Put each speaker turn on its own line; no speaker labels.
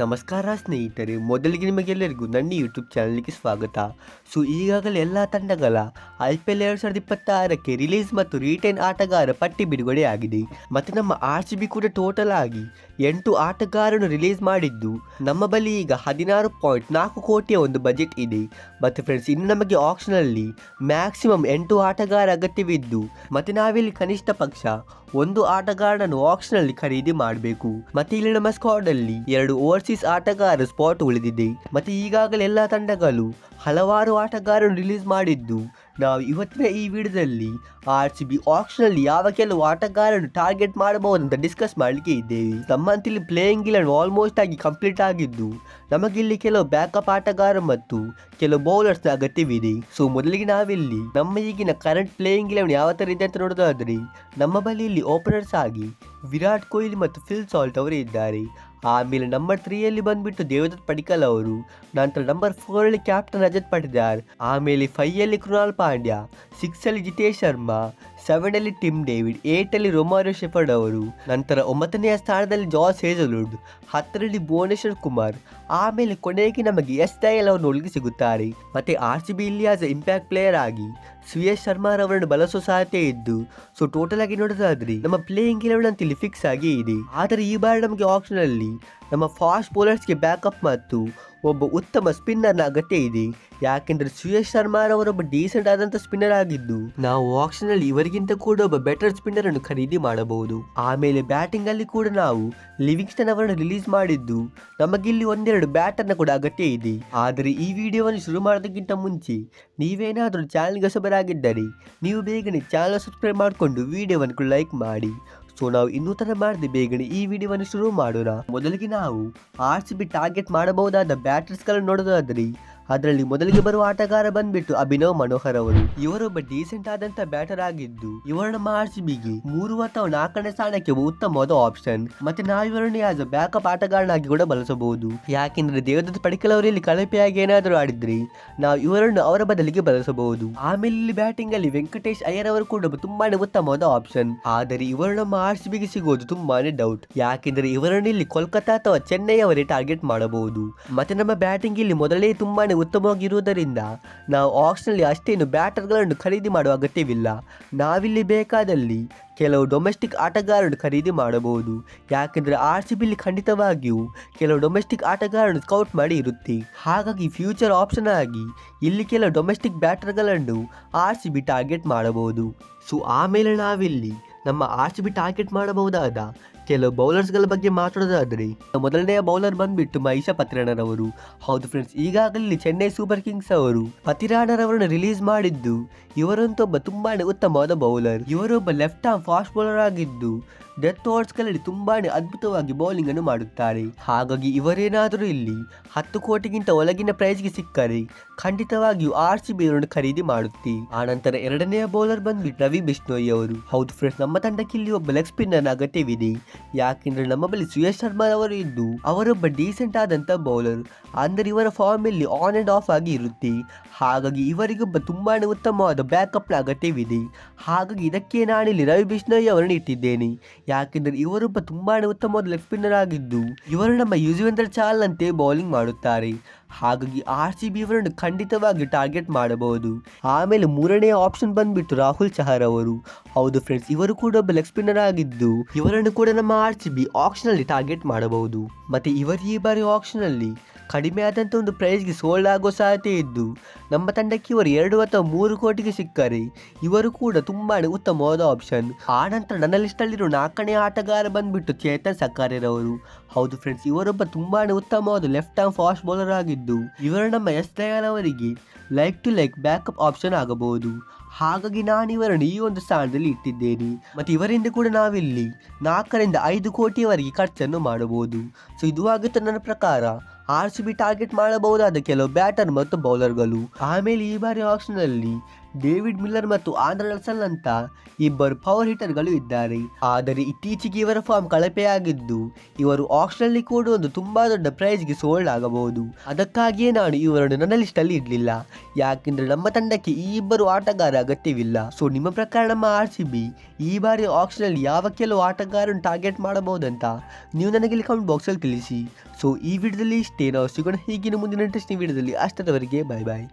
ನಮಸ್ಕಾರ ಸ್ನೇಹಿತರೆ, ಮೊದಲಿಗೆ ನಿಮಗೆಲ್ಲರಿಗೂ ನನ್ನ ಯೂಟ್ಯೂಬ್ ಚಾನಲ್ಗೆ ಸ್ವಾಗತ. ಸೊ ಈಗಾಗಲೇ ಎಲ್ಲ ತಂಡಗಳ ಐ ಪಿ ಎಲ್ ಎರಡು ಸಾವಿರದ ಇಪ್ಪತ್ತಾರಕ್ಕೆ ರಿಲೀಸ್ ಮತ್ತು ರಿಟೈನ್ ಆಟಗಾರ ಪಟ್ಟಿ ಬಿಡುಗಡೆ ಆಗಿದೆ. ಮತ್ತು ನಮ್ಮ ಆರ್ ಸಿ ಬಿ ಕೂಡ ಟೋಟಲ್ ಆಗಿ ಎಂಟು ಆಟಗಾರರನ್ನು ರಿಲೀಸ್ ಮಾಡಿದ್ದು, ನಮ್ಮ ಬಳಿ ಈಗ ಹದಿನಾರು ಪಾಯಿಂಟ್ ನಾಲ್ಕು ಕೋಟಿಯ ಒಂದು ಬಜೆಟ್ ಇದೆ. ಮತ್ತು ಫ್ರೆಂಡ್ಸ್ ಇನ್ನು ನಮಗೆ ಆಪ್ಷನಲ್ಲಿ ಮ್ಯಾಕ್ಸಿಮಮ್ ಎಂಟು ಆಟಗಾರ ಅಗತ್ಯವಿದ್ದು, ಮತ್ತು ನಾವಿಲ್ಲಿ ಕನಿಷ್ಠ ಪಕ್ಷ ಒಂದು ಆಟಗಾರನನ್ನು ಆಪ್ಷನಲ್ಲಿ ಖರೀದಿ ಮಾಡಬೇಕು. ಮತ್ತೆ ಇಲ್ಲಿ ನಮ್ಮ ಸ್ಕ್ವಾಡ್ ಅಲ್ಲಿ ಎರಡು ಓವರ್ಸೀಸ್ ಆಟಗಾರ ಸ್ಪಾಟ್ ಉಳಿದಿದೆ. ಮತ್ತು ಈಗಾಗಲೇ ಎಲ್ಲ ತಂಡಗಳು ಹಲವಾರು ಆಟಗಾರರು ರಿಲೀಸ್ ಮಾಡಿದ್ದು. ನಾವು ಇವತ್ತಿನ ಈ ವಿಡಿಯೋದಲ್ಲಿ ಆರ್ ಸಿ ಬಿ ಆಕ್ಷನಲ್ಲಿ ಯಾವ ಕೆಲವು ಆಟಗಾರರನ್ನು ಟಾರ್ಗೆಟ್ ಮಾಡಬಹುದು ಅಂತ ಡಿಸ್ಕಸ್ ಮಾಡಲಿಕ್ಕೆ ಇದ್ದೇವೆ. ನಮ್ಮಂತಿಲ್ಲಿ ಪ್ಲೇಯಿಂಗ್ ಇಲೆವನ್ ಆಲ್ಮೋಸ್ಟ್ ಆಗಿ ಕಂಪ್ಲೀಟ್ ಆಗಿದ್ದು, ನಮಗಿಲ್ಲಿ ಕೆಲವು ಬ್ಯಾಕಪ್ ಆಟಗಾರ ಮತ್ತು ಕೆಲವು ಬೌಲರ್ಸ್ನ ಅಗತ್ಯವಿದೆ. ಸೊ ಮೊದಲಿಗೆ ನಾವಿಲ್ಲಿ ನಮ್ಮ ಈಗಿನ ಕರೆಂಟ್ ಪ್ಲೇಯಿಂಗ್ ಇಲೆವನ್ ಯಾವ ಥರ ಇದೆ ಅಂತ ನೋಡೋದಾದ್ರೆ, ನಮ್ಮ ಬಳಿ ಇಲ್ಲಿ ಓಪನರ್ಸ್ ಆಗಿ ವಿರಾಟ್ ಕೊಹ್ಲಿ ಮತ್ತು ಫಿಲ್ ಸಾಲ್ಟ್ ಅವರೇ ಇದ್ದಾರೆ. ಆಮೇಲೆ ನಂಬರ್ ತ್ರೀಯಲ್ಲಿ ಬಂದ್ಬಿಟ್ಟು ದೇವದತ್ ಪಡಿಕಲ್ ಅವರು, ನಂತರ ನಂಬರ್ ಫೋರಲ್ಲಿ ಕ್ಯಾಪ್ಟನ್ ರಜತ್ ಪಟಿದಾರ್ ಆಮೇಲೆ ಫೈಯಲ್ಲಿ ಕೃಣಾಲ್ ಪಾಂಡ್ಯ ಸಿಕ್ಸಲ್ಲಿ ಜಿತೇಶ್ ಶರ್ಮಾ ಸೆವೆನಲ್ಲಿ ಟಿಮ್ ಡೇವಿಡ್, ಏಟಲ್ಲಿ ರೊಮಾರಿಯೋ ಶೆಫರ್ಡ್ ಅವರು, ನಂತರ ಒಂಬತ್ತನೆಯ ಸ್ಥಾನದಲ್ಲಿ ಜಾಸ್ ಹೇಜಲ್ವುಡ್, ಹತ್ತರಲ್ಲಿ ಭುವನೇಶ್ವರ್ ಕುಮಾರ್, ಆಮೇಲೆ ಕೊನೆಗೆ ನಮಗೆ ಎಸ್ ದಯಲ್ ಅವರು ಒಳಗೆ ಸಿಗುತ್ತಾರೆ. ಮತ್ತೆ ಆರ್ ಸಿ ಬಿ ಇಲ್ಲಿ ಆಸ್ ಇಂಪ್ಯಾಕ್ಟ್ ಪ್ಲೇಯರ್ ಆಗಿ ಸುಯೇಶ್ ಶರ್ಮಾ ಅವರನ್ನು ಬಳಸೋ ಸಾಧ್ಯತೆ ಇದ್ದು ಸೊ ಟೋಟಲ್ ಆಗಿ ನೋಡೋದಾದ್ರೆ ನಮ್ಮ ಪ್ಲೇಯಿಂಗ್ ಇಲೆವೆನ್ ಅಂತ ಇಲ್ಲಿ ಫಿಕ್ಸ್ ಆಗಿ ಇದೆ. ಆದರೆ ಈ ಬಾರಿ ನಮಗೆ ಆಪ್ಷನ್ ಅಲ್ಲಿ ನಮ್ಮ ಫಾಸ್ಟ್ ಬೌಲರ್ಸ್ಗೆ ಬ್ಯಾಕಪ್ ಮತ್ತು ಒಬ್ಬ ಉತ್ತಮ ಸ್ಪಿನ್ನರ್ನ ಅಗತ್ಯ ಇದೆ. ಯಾಕೆಂದ್ರೆ ಸುಯೇಶ್ ಶರ್ಮಾರವರೊಬ್ಬ ಡೀಸೆಂಟ್ ಆದಂತ ಸ್ಪಿನ್ನರ್ ಆಗಿದ್ದು, ನಾವು ಆಪ್ಷನ್ ಅಲ್ಲಿ ಇವರಿಗಿಂತ ಕೂಡ ಒಬ್ಬ ಬೆಟರ್ ಸ್ಪಿನ್ನರ್ ಅನ್ನು ಖರೀದಿ ಮಾಡಬಹುದು. ಆಮೇಲೆ ಬ್ಯಾಟಿಂಗ್ ಅಲ್ಲಿ ಕೂಡ ನಾವು ಲಿವಿಂಗ್ಸ್ಟನ್ ಅವರನ್ನು ರಿಲೀಸ್ ಮಾಡಿದ್ದು, ನಮಗಿಲ್ಲಿ ಒಂದೆರಡು ಬ್ಯಾಟರ್ನ ಕೂಡ ಅಗತ್ಯ ಇದೆ. ಆದರೆ ಈ ವಿಡಿಯೋವನ್ನು ಶುರು ಮಾಡೋದಕ್ಕಿಂತ ಮುಂಚೆ, ನೀವೇನಾದರೂ ಚಾನಲ್ಗೆ ಹೊಸಬರಾಗಿದ್ದರೆ, ನೀವು ಬೇಗನೆ ಚಾನಲ್ ಸಬ್ಸ್ಕ್ರೈಬ್ ಮಾಡಿಕೊಂಡು ವಿಡಿಯೋವನ್ನು ಲೈಕ್ ಮಾಡಿ. ಸೊ ನಾವು ಇನ್ನೂ ತರ ಮಾಡದೆ, ಬೇಗನೆ ಈ ವಿಡಿಯೋವನ್ನು ಶುರು ಮಾಡೋಣ. ಮೊದಲಿಗೆ ನಾವು ಆರ್ ಸಿ ಬಿ ಟಾರ್ಗೆಟ್ ಮಾಡಬಹುದಾದ ಬ್ಯಾಟರ್ಸ್ಗಳನ್ನು ನೋಡೋದಾದ್ರೆ ಅದರಲ್ಲಿ ಮೊದಲಿಗೆ ಬರುವ ಆಟಗಾರ ಬಂದ್ಬಿಟ್ಟು ಅಭಿನವ್ ಮನೋಹರ್ ಅವರು. ಇವರೊಬ್ಬ ಡೀಸೆಂಟ್ ಆದಂತ ಬ್ಯಾಟರ್ ಆಗಿದ್ದು ಇವರು ನಮ್ಮ ಆರ್ ಮೂರು ಅಥವಾ ನಾಲ್ಕನೇ ಸ್ಥಾನಕ್ಕೆ ಉತ್ತಮವಾದ ಆಪ್ಷನ್ ಮತ್ತೆ ನಾವು ಇವರನ್ನು ಆಸ್ ಬ್ಯಾಕಪ್ ಆಟಗಾರನಾಗಿ ಕೂಡ ಬಳಸಬಹುದು. ಯಾಕೆಂದ್ರೆ ದೇವದತ್ತ ಪಡಿಕಲ್ ಇಲ್ಲಿ ಕಳಪೆಯಾಗಿ ಏನಾದರೂ ಆಡಿದ್ರೆ, ನಾವು ಇವರನ್ನು ಅವರ ಬದಲಿಗೆ ಬಳಸಬಹುದು. ಆಮೇಲೆ ಇಲ್ಲಿ ಬ್ಯಾಟಿಂಗ್ ಅಲ್ಲಿ ವೆಂಕಟೇಶ್ ಅಯ್ಯರ್ ಅವರು ಕೂಡ ತುಂಬಾನೇ ಉತ್ತಮವಾದ ಆಪ್ಷನ್ ಆದರೆ ಇವರು ನಮ್ಮ ಆರ್ ಸಿ ಸಿಗೋದು ತುಂಬಾನೇ ಡೌಟ್ ಯಾಕೆಂದ್ರೆ ಇವರನ್ನು ಇಲ್ಲಿ ಕೋಲ್ಕತ್ತಾ ಅಥವಾ ಚೆನ್ನೈ ಅವರೇ ಟಾರ್ಗೆಟ್ ಮಾಡಬಹುದು. ಮತ್ತೆ ನಮ್ಮ ಬ್ಯಾಟಿಂಗ್ ಇಲ್ಲಿ ಮೊದಲೇ ತುಂಬಾನೇ ಉತ್ತಮವಾಗಿರುವುದರಿಂದ ನಾವು ಆಪ್ಷನಲ್ಲಿ ಅಷ್ಟೇನು ಬ್ಯಾಟರ್ಗಳನ್ನು ಖರೀದಿ ಮಾಡುವ ಅಗತ್ಯವಿಲ್ಲ. ನಾವಿಲ್ಲಿ ಬೇಕಾದಲ್ಲಿ ಕೆಲವು ಡೊಮೆಸ್ಟಿಕ್ ಆಟಗಾರರನ್ನು ಖರೀದಿ ಮಾಡಬಹುದು. ಯಾಕೆಂದರೆ ಆರ್ ಸಿ ಬಿಲಿ ಖಂಡಿತವಾಗಿಯೂ ಕೆಲವು ಡೊಮೆಸ್ಟಿಕ್ ಆಟಗಾರರನ್ನು ಸ್ಕೌಟ್ ಮಾಡಿ ಇರುತ್ತೆ. ಹಾಗಾಗಿ ಫ್ಯೂಚರ್ ಆಪ್ಷನ್ ಆಗಿ ಇಲ್ಲಿ ಕೆಲವು ಡೊಮೆಸ್ಟಿಕ್ ಬ್ಯಾಟರ್ಗಳನ್ನು ಆರ್ ಸಿ ಬಿ ಟಾರ್ಗೆಟ್ ಮಾಡಬಹುದು. ಸೊ, ಆಮೇಲೆ ನಾವಿಲ್ಲಿ ನಮ್ಮ ಆರ್ ಸಿ ಬಿ ಟಾರ್ಗೆಟ್ ಮಾಡಬಹುದಾದ ಕೆಲವು ಬೌಲರ್ಸ್ಗಳ ಬಗ್ಗೆ ಮಾತಾಡೋದಾದ್ರೆ ಮೊದಲನೆಯ ಬೌಲರ್ ಬಂದ್ಬಿಟ್ಟು ಮಹಿಷಾ ಪತಿರಾಣರವರು. ಹೌದು ಫ್ರೆಂಡ್ಸ್ ಈಗಾಗಲೇ ಚೆನ್ನೈ ಸೂಪರ್ ಕಿಂಗ್ಸ್ ಅವರು ಪತಿರಾಣರವರನ್ನು ರಿಲೀಸ್ ಮಾಡಿದ್ದು ಇವರಂತೂ ಒಬ್ಬ ತುಂಬಾನೇ ಉತ್ತಮವಾದ ಬೌಲರ್. ಇವರೊಬ್ಬ ಲೆಫ್ಟ್ ಆರ್ಮ್ ಫಾಸ್ಟ್ ಬೌಲರ್ ಆಗಿದ್ದು ಡೆತ್ ಓವರ್ಸ್ಗಳಲ್ಲಿ ತುಂಬಾನೇ ಅದ್ಭುತವಾಗಿ ಬೌಲಿಂಗ್ ಅನ್ನು ಮಾಡುತ್ತಾರೆ. ಹಾಗಾಗಿ ಇವರೇನಾದರೂ ಇಲ್ಲಿ ಹತ್ತು ಕೋಟಿಗಿಂತ ಒಳಗಿನ ಪ್ರೈಸ್ಗೆ ಸಿಕ್ಕರೆ, ಖಂಡಿತವಾಗಿಯೂ ಆರ್ ಸಿ ಬಿ ಅವರನ್ನು ಖರೀದಿ ಮಾಡುತ್ತೆ. ಆನಂತರ ನಂತರ ಎರಡನೆಯ ಬೌಲರ್ ಬಂದ್ಬಿಟ್ಟು ರವಿ ಬಿಷ್ಣೋಯಿ ಅವರು. ಹೌದು ಫ್ರೆಂಡ್ಸ್ ನಮ್ಮ ತಂಡಕ್ಕೆ ಇಲ್ಲಿ ಒಬ್ಬ ಲೆಗ್ ಸ್ಪಿನ್ನರ್ ಅಗತ್ಯವಿದೆ. ಯಾಕೆಂದ್ರೆ ನಮ್ಮ ಬಳಿ ಸುಯೇಶ್ ಶರ್ಮಾ ಅವರು ಇದ್ದು ಅವರೊಬ್ಬ ಡೀಸೆಂಟ್ ಆದಂತ ಬೌಲರ್ ಅಂದರೆ ಇವರ ಫಾರ್ಮ್ ಇಲ್ಲಿ ಆನ್ ಅಂಡ್ ಆಫ್ ಆಗಿ ಇರುತ್ತೆ. ಹಾಗಾಗಿ ಇವರಿಗೊಬ್ಬ ತುಂಬಾನೇ ಉತ್ತಮವಾದ ಬ್ಯಾಕಪ್ನ ಅಗತ್ಯವಿದೆ. ಹಾಗಾಗಿ ಇದಕ್ಕೆ ನಾನಿಲ್ಲಿ ರವಿ ಬಿಷ್ಣೋಯ್ ಅವರನ್ನು ಇಟ್ಟಿದ್ದೇನೆ. ಯಾಕೆಂದರೆ ಇವರೊಬ್ಬ ತುಂಬಾನೇ ಉತ್ತಮವಾದ ಲೆಗ್ ಸ್ಪಿನ್ನರ್ ಆಗಿದ್ದು, ಇವರು ನಮ್ಮ ಯುಜುವೇಂದ್ರ ಚಾಲ್ನಂತೆ ಬೌಲಿಂಗ್ ಮಾಡುತ್ತಾರೆ. ಹಾಗಾಗಿ ಆರ್ ಸಿ ಬಿ ಇವರನ್ನು ಖಂಡಿತವಾಗಿ ಟಾರ್ಗೆಟ್ ಮಾಡಬಹುದು. ಆಮೇಲೆ ಮೂರನೇ ಆಪ್ಷನ್ ಬಂದ್ಬಿಟ್ಟು ರಾಹುಲ್ ಚಹರ್ ಅವರು. ಹೌದು ಫ್ರೆಂಡ್ಸ್ ಇವರು ಕೂಡ ಒಬ್ಬ ಲೆಗ್ ಸ್ಪಿನ್ನರ್ ಆಗಿದ್ದು, ಇವರನ್ನು ಕೂಡ ನಮ್ಮ R C B option target ಮಾಡಬಹುದು. ಮತ್ತೆ ಇವರು ಈ ಬಾರಿ ಆಪ್ಷನ್ ಕಡಿಮೆ ಆದಂಥ ಒಂದು ಪ್ರೈಸ್ಗೆ ಸೋಲ್ಡ್ ಆಗೋ ಸಾಧ್ಯತೆ ಇದ್ದು, ನಮ್ಮ ತಂಡಕ್ಕೆ ಇವರು ಎರಡು ಅಥವಾ ಮೂರು ಕೋಟಿಗೆ ಸಿಕ್ಕರೆ, ಇವರು ಕೂಡ ತುಂಬಾನೇ ಉತ್ತಮವಾದ ಆಪ್ಷನ್ ಆ ನಂತರ ನನ್ನ ಲಿಸ್ಟಲ್ಲಿರೋ ನಾಲ್ಕನೇ ಆಟಗಾರ ಬಂದ್ಬಿಟ್ಟು ಚೇತನ್ ಸಕಾರ್ಯರವರು ಹೌದು ಫ್ರೆಂಡ್ಸ್ ಇವರೊಬ್ಬ ತುಂಬಾನೇ ಉತ್ತಮವಾದ ಲೆಫ್ಟ್ ಆರ್ಮ್ ಫಾಸ್ಟ್ ಬೌಲರ್ ಆಗಿದ್ದು ಇವರು ನಮ್ಮ S ದಯಾನವರಿಗೆ like to like backup option ಆಗಬಹುದು. ಹಾಗಾಗಿ ನಾನು ಇವರನ್ನು ಈ ಒಂದು ಸ್ಥಾನದಲ್ಲಿ ಇಟ್ಟಿದ್ದೇನೆ. ಮತ್ತು ಇವರಿಂದ ಕೂಡ ನಾವಿಲ್ಲಿ ನಾಲ್ಕರಿಂದ ಐದು ಕೋಟಿಯವರೆಗೆ ಖರ್ಚನ್ನು ಮಾಡಬಹುದು. ಸೊ ಇದು ಆಗುತ್ತೆ ನನ್ನ ಪ್ರಕಾರ. ಆರ್ ಸಿ ಬಿ ಟಾರ್ಗೆಟ್ ಮಾಡಬಹುದಾದ ಕೆಲವು ಬ್ಯಾಟರ್ ಮತ್ತು ಬೌಲರ್ಗಳು ಆಮೇಲೆ ಈ ಬಾರಿ ಆಪ್ಷನ್ ಅಲ್ಲಿ ಡೇವಿಡ್ ಮಿಲ್ಲರ್ ಮತ್ತು ರಸಲ್ ಅಂತ ಇಬ್ಬರು ಪವರ್ ಹಿಟರ್ಗಳು ಇದ್ದಾರೆ. ಆದರೆ ಇತ್ತೀಚೆಗೆ ಇವರ ಫಾರ್ಮ್ ಕಳಪೆಯಾಗಿದ್ದು ಇವರು ಆಕ್ಷನಲ್ಲಿ ಕೂಡ ಒಂದು ತುಂಬಾ ದೊಡ್ಡ ಪ್ರೈಸ್ಗೆ ಸೋಲ್ಡ್ ಆಗಬಹುದು. ಅದಕ್ಕಾಗಿಯೇ ನಾನು ಇವರನ್ನು ನನ್ನ ಲಿಸ್ಟಲ್ಲಿ ಇರಲಿಲ್ಲ ಯಾಕೆಂದ್ರೆ ನಮ್ಮ ತಂಡಕ್ಕೆ ಈ ಇಬ್ಬರು ಆಟಗಾರ ಅಗತ್ಯವಿಲ್ಲ. ಸೊ ನಿಮ್ಮ ಪ್ರಕಾರ ನಮ್ಮ ಆರ್ ಸಿ ಬಿ ಈ ಬಾರಿ ಆಕ್ಷನಲ್ಲಿ ಯಾವ ಕೆಲವು ಆಟಗಾರನ್ನು ಟಾರ್ಗೆಟ್ ಮಾಡಬಹುದಂತ ನೀವು ನನಗೆ ಇಲ್ಲಿ ಕಮೆಂಟ್ ಬಾಕ್ಸಲ್ಲಿ ತಿಳಿಸಿ. ಸೊ ಈ ವಿಡಿಯೋದಲ್ಲಿ ಇಷ್ಟೇ. ನಾವು ಸಿಗೋಣ ಹೀಗಿನ ಮುಂದಿನ ಇಂಟ್ರೆಸ್ಟಿಂಗ್ ವಿಡಿಯೋದಲ್ಲಿ ಅಷ್ಟರವರೆಗೆ ಬಾಯ್ ಬಾಯ್